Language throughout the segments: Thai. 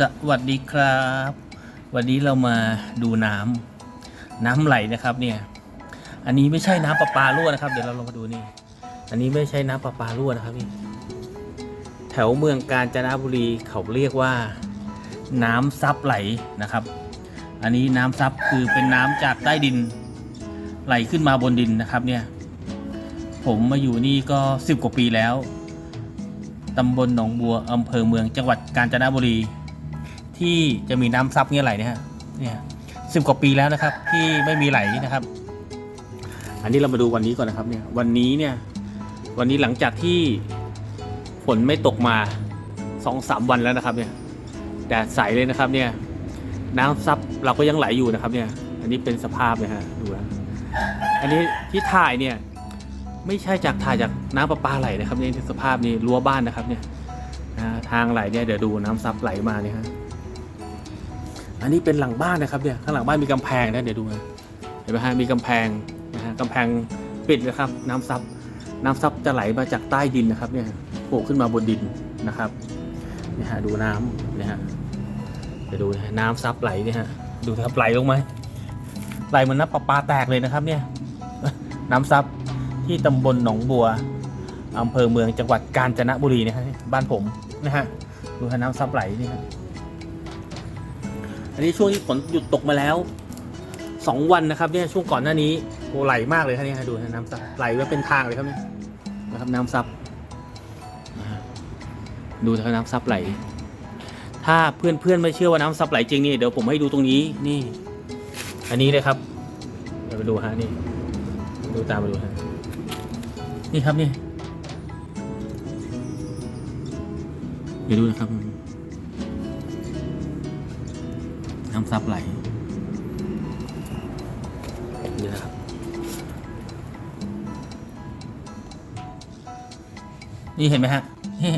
สวัสดีครับ วันนี้เรามาดูน้ำน้ำไหลนะครับเนี่ย อันนี้ไม่ใช่น้ำประปารั่วนะครับ เดี๋ยวเราลองมาดูนี่ อันนี้ไม่ใช่น้ำประปารั่วนะครับนี่แถวเมืองกาญจนบุรีเขาเรียกว่า น้ำซับไหลนะครับ อันนี้น้ำซับคือเป็นน้ำจากใต้ดิน ไหลขึ้นมาบนดินนะครับเนี่ย ผมมาอยู่นี่ก็สิบกว่าปีแล้วตำบลหนองบัวอำเภอเมืองจังหวัดกาญจนบุรี ที่จะมีน้ำซับเนี่ยไหลเนี่ยเนี่ยสิบกว่าปีแล้วนะครับ ที่ไม่มีไหลนะครับ อันนี้เรามาดูวันนี้ก่อนนะครับเนี่ยวันนี้เนี่ยวันนี้หลังจากที่ฝนไม่ตกมาสองสามวันแล้วนะครับเนี่ยแดดใสเลยนะครับเนี่ยน้ำซับเราก็ยังไหลอยู่นะครับเนี่ยอันนี้เป็นสภาพเลยฮะดูนะอันนี้ที่ถ่ายเนี่ยไม่ใช่จากถ่ายจากน้ำประปาไหลนะครับนี่สภาพนี่รั้วบ้านนะครับเนี่ยนะทางไหลเนี่ยเดี๋ยวดูน้ำซับไหลมาเนี่ยฮะ อันนี้เป็นหลังบ้านนะครับเนี่ยข้างหลังบ้านมีกำแพงนะเดี๋ยวดูนะเห็นไหมฮะมีกำแพงนะฮะกำแพงปิดนะครับ น้ำซับน้ำซับจะไหลมาจากใต้ดินนะครับเนี่ยโผล่ขึ้นมาบนดินนะครับเนี่ยฮะดูน้ำเนี่ยฮะเดี๋ยวดูนะน้ำซับไหลเนี่ยฮะดูนะครับไหลลงไหมไหลเหมือนน้ำประปาแตกเลยนะครับ เนี่ย น้ำซับที่ตำบลหนองบัวอำเภอเมืองจังหวัดกาญจนบุรีนะฮะบ้านผมนะฮะดูฮะน้ำซับไหลนี่ฮะ นนี้ช่วงที่ฝนหยุดตกมาแล้วสองวันนะครับเนี่ยช่วงก่อนหน้านี้โอไหลมากเลยครับเนี่ยดูฮะน้ำซับไหลมาเป็นทางเลยครับเนี่ยนะครับน้ำซับดูนะครับน้ำซับไหล ถ้าเพื่อนๆไม่เชื่อว่าน้ำซับไหลจริงนี่เดี๋ยวผมให้ดูตรงนี้นี่ อันนี้เลยครับเดี๋ยวไปดูฮะนี่ดูตามมาดูฮะนี่ครับนี่เดี๋ยวดูนะครับำซับไหลนี่นะครับนี่เห็นไหมฮะนี่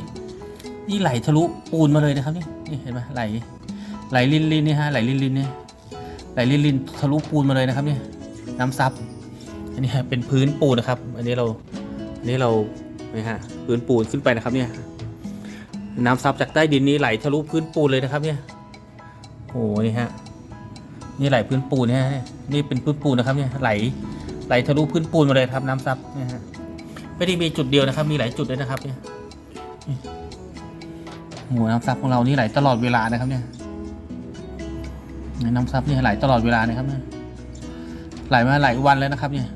นี่ไหลทะลุปูนมาเลยนะครับนี่นี่เห็นไหมไหลไหลลินลินนี่ฮะไหลลินลินเนี่ยไหลลินลินทะลุปูนมาเลยนะครับเนี่ยน้ำซับอันนี้เป็นพื้นปูนนะครับ อันนี้เราอันนี้เราเนี่ยฮะพื้นปูนขึ้นไปนะครับเนี่ยน้ำซับจากใต้ดินนี่ไหลทะลุพื้นปูนเลยนะครับเนี่ย โอ้นี่ฮะ นี่ไหลพื้นปูนนี่ฮะนี่เป็นพื้นปูนนะครับเนี่ยไหลไหลทะลุพื้นปูนมาเลยครับน้ำซับนี่ยฮะไม่ได้มีจุดเดียวนะครับ มีหลายจุดเลยนะครับเนี่ยนี่โอ้โหน้ำซับของเรานี่ไหลตลอดเวลานะครับเนี่ยน้ำซับนี่ไหลตลอดเวลานะครับเนี่ยไหลมาหลายวันแล้วนะครับ เนี่ย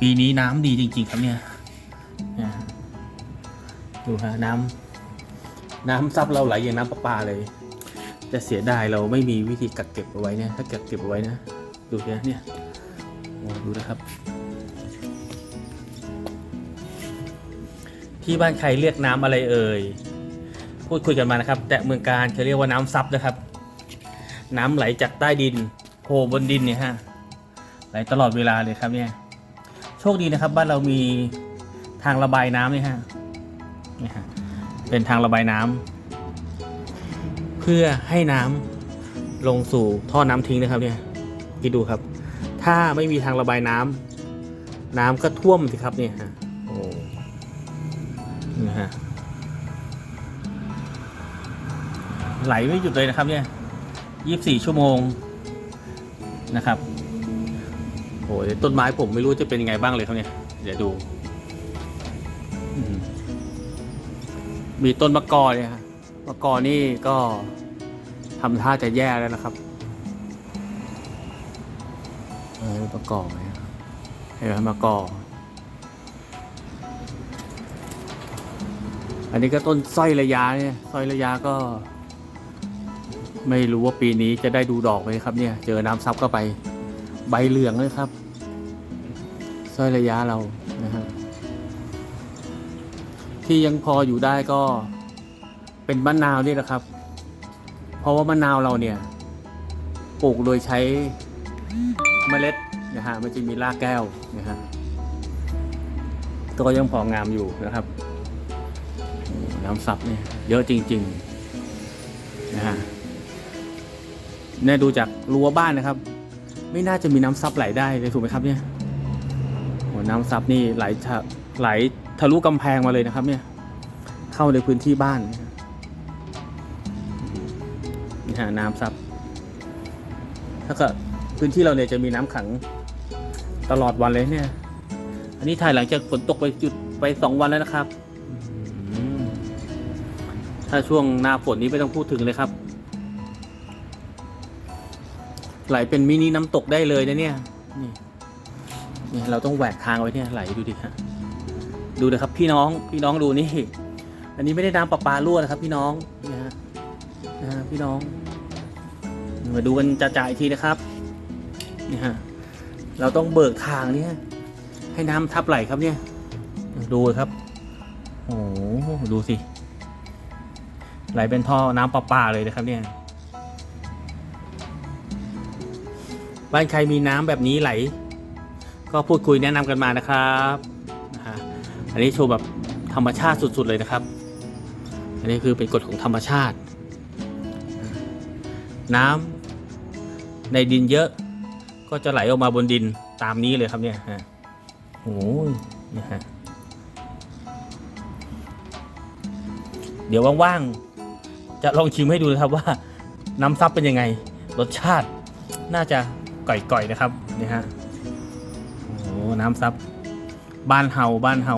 ปีนี้น้ำดีจริง ๆ ครับเนี่ยดูฮะน้ำน้ำซับเราไหลอย่างน้ำประปาเลย แต่เสียดายเราไม่มีวิธีกักเก็บเอาไว้เนี่ยถ้ากักเก็บเอาไว้นะ ดูนี่ยเนี่ยดูนะครับ ที่บ้านใครเรียกน้ำอะไรเอ่ยพูดคุยกันมานะครับ แต่เมืองการเขาเรียกว่าน้ำซับนะครับ น้ำไหลจากใต้ดินโผล่บนดินเนี่ยฮะไหลตลอดเวลาเลยครับเนี่ยโชคดีนะครับ บ้านเรามีทางระบายน้ำเนี่ยฮะนี่ฮะเป็นทางระบายน้ำ เพื่อให้น้ำลงสู่ท่อน้ำทิ้งนะครับเนี่ยคิดดูครับ ถ้าไม่มีทางระบายน้ำน้ำก็ท่วมสิครับเนี่ยฮะโอ้นะฮะไหลไม่หยุดเลยนะครับเนี่ยยี่สิบสี่ชั่วโมงนะครับโอ้ยต้นไม้ผมไม่รู้จะเป็นยังไงบ้างเลยครับเนี่ย เดี๋ยวดูมมีต้นมะกอเนี่ยฮะ มะกอนี่ก็ทำท่าจะแย่แล้วนะครับเออมะกอไหมครับเห็นไหมมะกออันนี้ก็ต้นสร้อยระยะเนี่ยสร้อยระยะก็ ไม่รู้ว่าปีนี้จะได้ดูดอกไหมครับ เนี่ย เจอน้ำซับเข้าไปใบเหลืองเลยครับสร้อยระยะเรานะฮะที่ยังพออยู่ได้ก็ เป็นมะนาวนี่แหละครับ เพราะว่ามะนาวเราเนี่ยปลูกโดยใช้เมล็ดนะฮะมันจะมีรากแก้วนะฮะก็ยังพองามอยู่นะครับ น้ำซับเนี่ยเยอะจริงๆนะฮะเนี่ยดูจากรั้วบ้านนะครับ ไม่น่าจะมีน้ำซับไหลได้เลยถูกไหมครับเนี่ยโอ้น้ำซับนี่ไหลทะไหลทะลุกำแพงมาเลยนะครับ เนี่ย เข้าในพื้นที่บ้านนะ นี่ฮะน้ำซับแล้วก็พื้นที่เราเนี่ยจะมีน้ำขังตลอดวันเลยเนี่ย อันนี้ถ่ายหลังจากฝนตกไปจุดไปสองวันแล้วนะครับ ถ้าช่วงหน้าฝนนี้ไม่ต้องพูดถึงเลยครับ ไหลเป็นมินิน้ำตกได้เลยนะเนี่ยนี่เนี่ยเราต้องแหวกทางไว้เนี่ยไหลดูดิฮะดูนะครับพี่น้องพี่น้องดูนี่ อันนี้ไม่ได้น้ำประปารั่วนะครับ พี่น้องนี่ฮะนะฮะพี่น้อง มาดูกันจ่าๆอีกทีนะครับนี่ฮะเราต้องเบิกทางเนี่ยให้น้ำทับไหลครับเนี่ย ดูครับโอ้โหดูสิ ไหลเป็นท่อน้ำประปาเลยนะครับเนี่ยบ้านใครมีน้ำแบบนี้ไหล ก็พูดคุยแนะนำกันมานะครับนะฮะอันนี้โชว์แบบธรรมชาติสุด ๆ เลยนะครับ อันนี้คือเป็นกฎของธรรมชาติ น้ำ ในดินเยอะ ก็จะไหลออกมาบนดินตามนี้เลยครับเนี่ยฮะโอ้ยนี่ฮะเดี๋ยวว่างๆ จะลองชิมให้ดูนะครับว่าน้ำซับเป็นยังไง รสชาติน่าจะก่อยๆนะครับนี่ฮะโอ้น้ำซับบ้านเฮาบ้านเฮา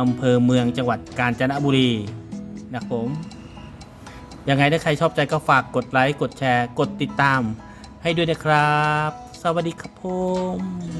อำเภอเมืองจังหวัดกาญจนบุรีนะครับผมยังไงถ้าใครชอบใจก็ฝากกดไลค์ กดแชร์ กดติดตาม ให้ด้วยนะครับ สวัสดีครับผม